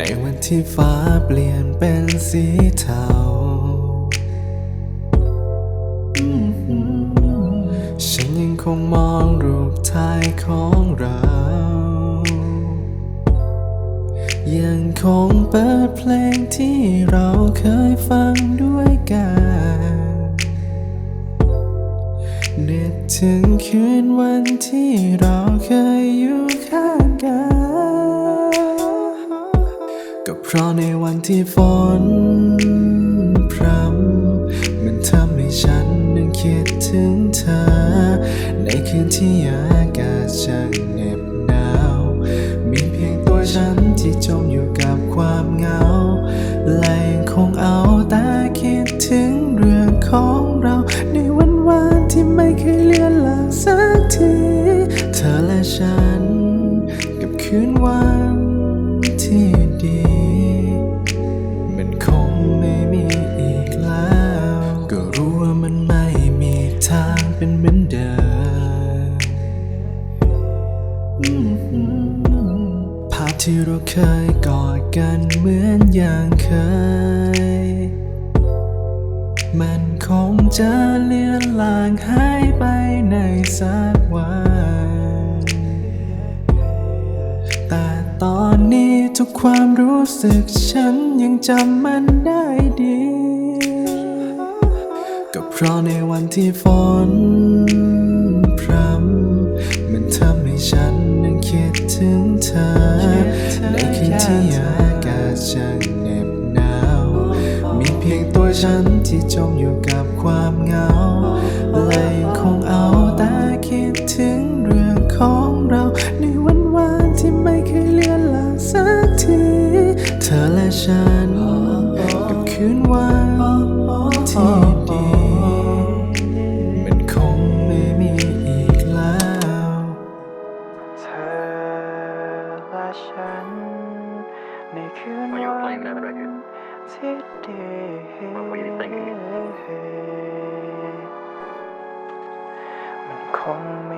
ในวันที่ฟ้าเปลี่ยนเป็นสีเทา ฉันยังคงมองรูปถ่ายของเรา ยังคงเปิดเพลงที่เราเคยฟังด้วยกันนึกถึงคืนวันที่เราเคยอยู่ ก็เพราะในวันที่ฝนพรำมันทำให้ฉันนั้นคิดถึงเธอ ในคืนที่อากาศช่างเหน็บหนาว มีเพียงตัวฉันที่จมอยู่กับความเหงา และยังคงเอาแต่คิดถึงเรื่องของเรา ในวันวานที่ไม่เคยเลือนลางสักที เธอและฉันกับคืนวัน เป็นเหมือนเดิมภาพที่เราเคยกอดกันเหมือนอย่างเคย มันคงจะเลือนลางหายไปในสักวัน แต่ตอนนี้ทุกความรู้สึกฉันยังจำมันได้ดี เพราะในวันที่ฝนพรำมันทำให้ฉันนั้นคิดถึงเธอ ในคืนที่อากาศช่างเหน็บหนาว มีเพียงตัวฉันที่จมอยู่กับความเหงาเลยคงเอาแต่คิดถึงเรื่องของเรา ในวันวานที่ไม่เคยเลือนลางสักที เธอและฉัน ฉัน ในคืนวันที่ดี มันคงไม่